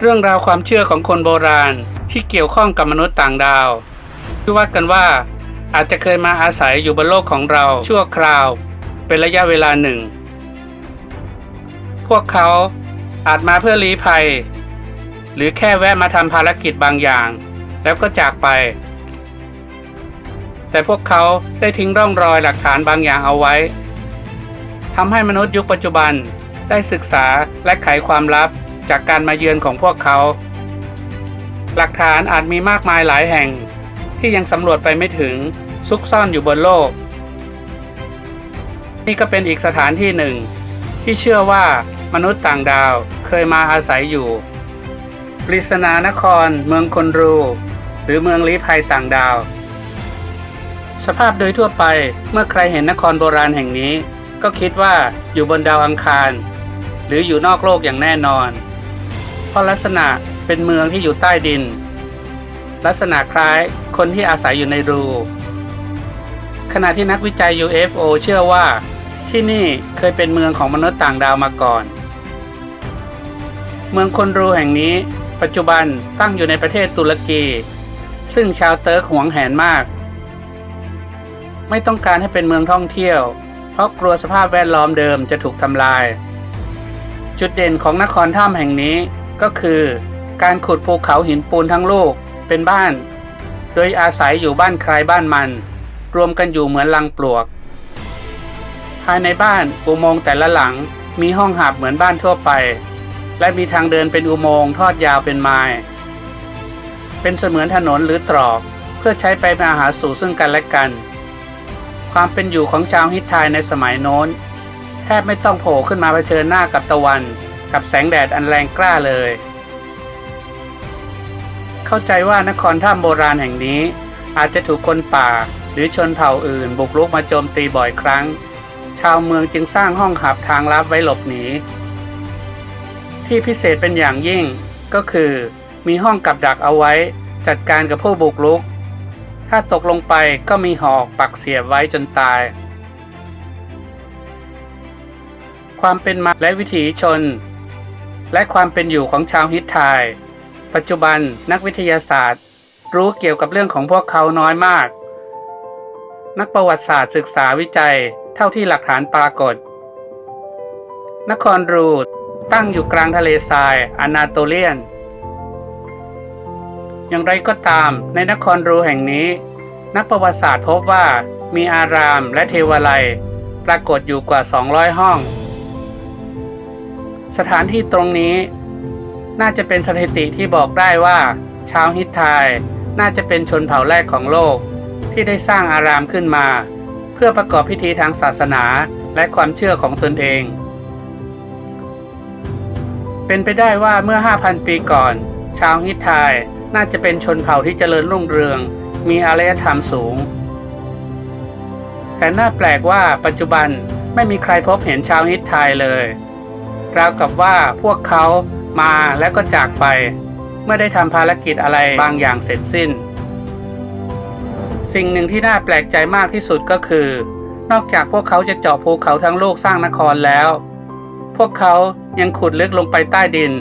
เรื่องราวความเชื่อของคนโบราณที่เกี่ยวข้องกับมนุษย์ต่างดาว ที่ว่ากันว่า อาจจะเคยมาอาศัยอยู่บนโลกของเราชั่วคราว เป็นระยะเวลาหนึ่ง พวกเขาอาจมาเพื่อลี้ภัย หรือแค่แวะมาทำภารกิจบางอย่าง แล้วก็จากไป แต่พวกเขาได้ทิ้งร่องรอยหลักฐานบางอย่างเอาไว้ทำให้มนุษย์ยุคปัจจุบันได้ศึกษาและไขความลับ จากการมาเยือนของพวกเขา หลักฐานอาจมีมากมายหลายแห่ง ที่ยังสำรวจไปไม่ถึงซุกซ่อนอยู่บนโลก นี่ก็เป็นอีกสถานที่หนึ่ง ที่เชื่อว่ามนุษย์ต่างดาวเคยมาอาศัยอยู่ ปริศนานคร เมืองคนรู หรือเมืองลี้ภัยต่างดาว สภาพโดยทั่วไปเมื่อใครเห็นนครโบราณแห่งนี้ ก็คิดว่าอยู่บนดาวอังคาร หรืออยู่นอกโลกอย่างแน่นอน ราะลักษณะเป็นเมืองที่อยู่ใต้ดิน ลักษณะคล้ายคนที่อาศัยอยู่ในรู ขณะที่นักวิจัย UFO เชื่อว่า ที่นี่เคยเป็นเมืองของมนุษย์ต่างดาวมาก่อน เมืองคนรูแห่งนี้ ปัจจุบันตั้งอยู่ในประเทศตุรกี ซึ่งชาวเติร์กหวงแหนมาก ไม่ต้องการให้เป็นเมืองท่องเที่ยว เพราะกลัวสภาพแวดล้อมเดิมจะถูกทำลายจุดเด่นของนครถ้ำแห่งนี้ ก็คือ การขุดภูเขาหินปูนทั้งลูกเป็นบ้าน โดยอาศัยอยู่บ้านใครบ้านมัน รวมกันอยู่เหมือนลังปลวก ภายในบ้านอุโมงค์แต่ละหลังมีห้องหับเหมือนบ้านทั่วไป และมีทางเดินเป็นอุโมงค์ทอดยาวเป็นไม้เป็นเสมือนถนนหรือตรอกเพื่อใช้ไปมาหาสู่ซึ่งกันและกัน ความเป็นอยู่ของชาวฮิตไทยในสมัยโน้น แทบไม่ต้องโผล่ขึ้นมาเผชิญหน้ากับตะวัน กับแสงแดดอันแรงกล้าเลย เข้าใจว่านครถ้ำโบราณแห่งนี้อาจจะถูกคนป่าหรือชนเผ่าอื่นบุกรุกมาโจมตีบ่อยครั้ง ชาวเมืองจึงสร้างห้องหับทางลับไว้หลบหนี ที่พิเศษเป็นอย่างยิ่งก็คือมีห้องกับดักเอาไว้จัดการกับผู้บุกรุก ถ้าตกลงไปก็มีหอกปักเสียบไว้จนตาย ความเป็นมาและวิถีชน และความเป็นอยู่ของชาวฮิตไทย ปัจจุบันนักวิทยาศาสตร์ รู้เกี่ยวกับเรื่องของพวกเขาน้อยมาก นักประวัติศาสตร์ศึกษาวิจัยเท่าที่หลักฐานปรากฏ นครรูดตั้งอยู่กลางทะเลทรายอนาโตเลียน อย่างไรก็ตามในนครรูแห่งนี้ นักประวัติศาสตร์พบว่ามีอารามและเทวาลัย ปรากฏอยู่กว่า 200 ห้อง สถานที่ตรงนี้ น่าจะเป็นสถิติที่บอกได้ว่าชาวฮิตไทยน่าจะเป็นชนเผ่าแรกของโลก ที่ได้สร้างอารามขึ้นมา เพื่อประกอบพิธีทางศาสนาและความเชื่อของตนเอง เป็นไปได้ว่าเมื่อ 5,000 ปีก่อน ชาวฮิตไทยน่าจะเป็นชนเผ่าที่เจริญรุ่งเรือง มีอารยธรรมสูง แต่น่าแปลกว่าปัจจุบันไม่มีใครพบเห็นชาวฮิตไทยเลย ราวกับว่าพวกเขามาแล้วก็จากไป เมื่อได้ทำภารกิจอะไรบางอย่างเสร็จสิ้น สิ่งหนึ่งที่น่าแปลกใจมากที่สุดก็คือ นอกจากพวกเขาจะเจาะภูเขาทั้งโลกสร้างนครแล้ว พวกเขายังขุดลึกลงไปใต้ดิน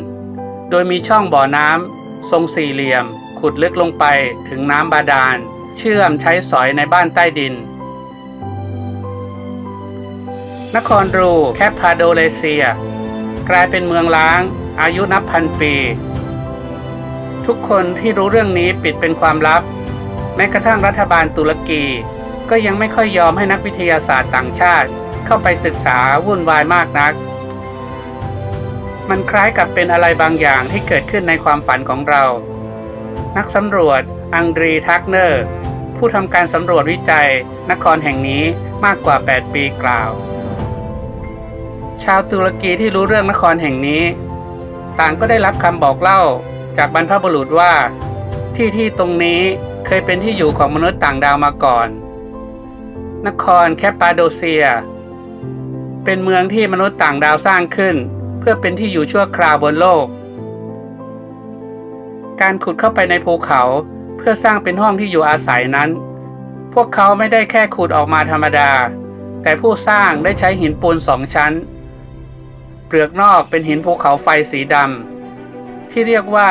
โดยมีช่องบ่อน้ำทรงสี่เหลี่ยม ขุดลึกลงไปถึงน้ำบาดาล เชื่อมใช้สอยในบ้านใต้ดินนครรูแคปพาโดเลเซีย กลายเป็นเมืองล้าง อายุนับพันปี ทุกคนที่รู้เรื่องนี้ปิดเป็นความลับ แม้กระทั่งรัฐบาลตุรกี ก็ยังไม่ค่อยยอมให้นักวิทยาศาสตร์ต่างชาติ เข้าไปศึกษาวุ่นวายมากนัก มันคล้ายกับเป็นอะไรบางอย่างที่เกิดขึ้นในความฝันของเรา นักสำรวจ อังดรีทักเนอร์ ผู้ทำการสำรวจวิจัย นครแห่งนี้มากกว่า 8 ปีกล่าว ชาวตุรกีที่รู้เรื่องนครแห่งนี้ ต่างก็ได้รับคำบอกเล่าจากบรรพบุรุษว่า ที่ที่ตรงนี้เคยเป็นที่อยู่ของมนุษย์ต่างดาวมาก่อน นครแคปปาโดเซีย เป็นเมืองที่มนุษย์ต่างดาวสร้างขึ้น เพื่อเป็นที่อยู่ชั่วคราวบนโลก การขุดเข้าไปในภูเขาเพื่อสร้างเป็นห้องที่อยู่อาศัยนั้น พวกเขาไม่ได้แค่ขุดออกมาธรรมดา แต่ผู้สร้างได้ใช้หินปูนสองชั้น เปลือกนอกเป็นหินภูเขาไฟสีดำที่เรียกว่า